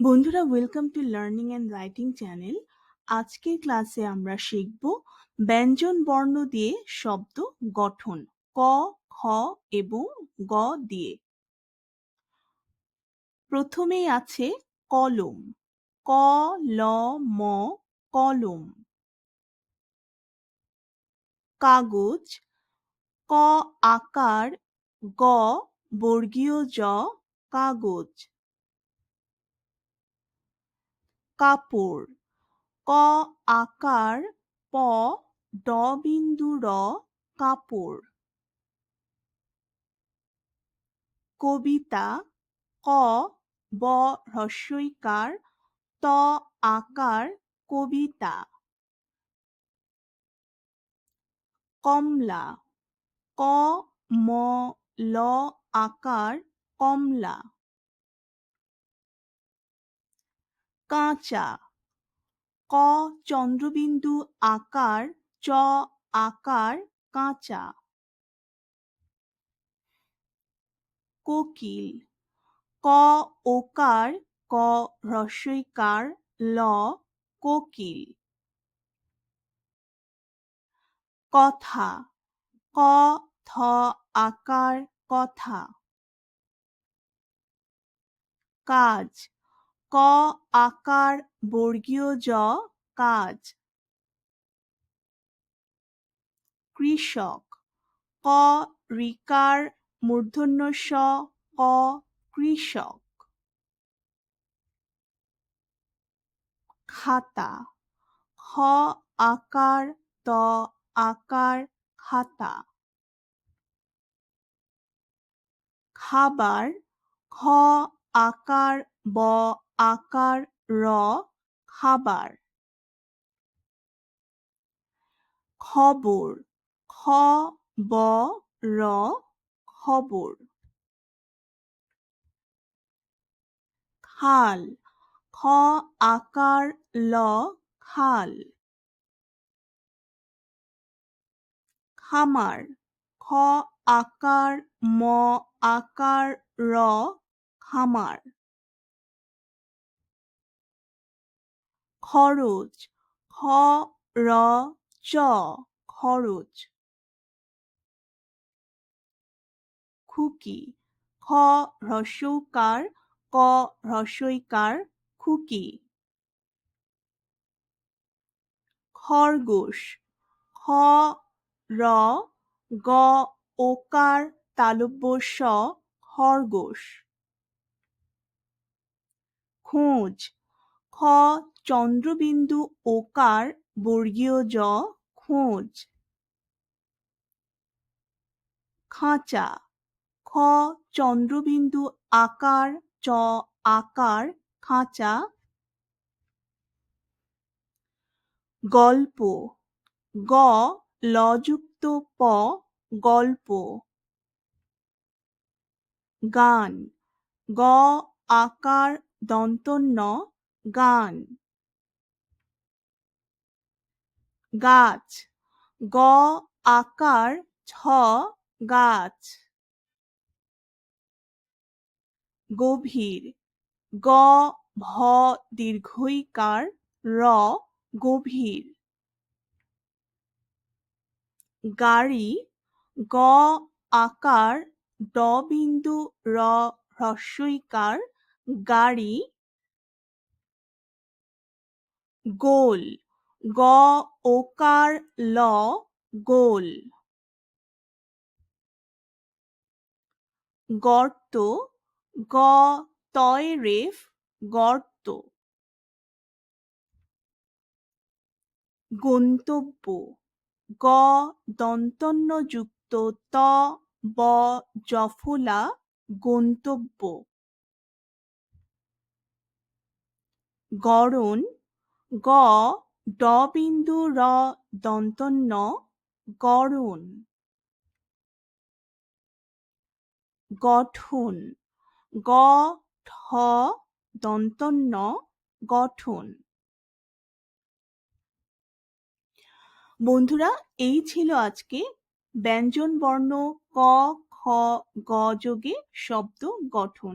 বন্ধুরা welcome to learning and writing channel আজকের ক্লাসে আমরা শিখব ব্যঞ্জন বর্ণ দিয়ে শব্দ গঠন, ক, খ এবং গ দিয়ে। প্রথমেই আছে কলম, ক, ল, ম, কলম। কাগজ, ক, আকার, গ, বর্গীয় জ, কাগজ। কাপড়। ক আকার, প ড বিন্দু র কাপড়। কবিতা, ক ব হ্রস্বইকার ত আকার, কবিতা। কমলা, ক ম ল আকার, কমলা। কাঁচা। ক চন্দ্রবিন্দু আকার, চ আকার কাঁচা। কোকিল। ক ওকার, ক হ্রস্বইকার ল কোকিল। কথা। ক থ আকার, কথা। কাজ। ক, আকার, বর্গীয় জ, কাজ। কৃষক, ক, রিকার, মূর্ধন্য স, ক, কৃষক। খাতা, খ, আকার, ত, আকার, খাতা। খাবার, খ, আকার, ব আকার র খাবার। খবর, খ ব র খবর। খাল, খ আকার, ল খাল। খামার, খ আকার, ম আকার, র খামার। খরচ খ, র, চ খরচ খুকি, খ হ্রস্বকার ক হ্রস্বইকার খুকি। খরগোশ, খ, র, গ, ওকার তালব্য স খরগোশ। খোঁজ খ, চন্দ্রবিন্দু ওকার বর্গীয় জ, খোঁজ। খাঁচা, খ, চন্দ্রবিন্দু আকার, চ, আকার, খাঁচা। গল্প, গ, লযুক্ত প, গল্প। গান, গ, আকার দন্তন্য গান। গাছ। গ আকার ছ গাছ। গভীর। গ ভ দীর্ঘইকার, র গভীর। গাড়ি। গ আকার, ড বিন্দু র হ্রস্বইকার, গাড়ি। গোল। গ, ওকার ল, গোল। গর্ত, গ, তয় রেফ, গর্ত। গন্তব্য, গ দন্তন্য যুক্ত ত, ব, জফলা, গন্তব্য। গড়ন গ, ড বিন্দু র দন্তন্য গড়ন। গঠন। গ, ঠ দন্তন্য গঠন। বন্ধুরা, এই ছিল আজকে ব্যঞ্জন বর্ণ ক, খ, গ যোগে শব্দ গঠন।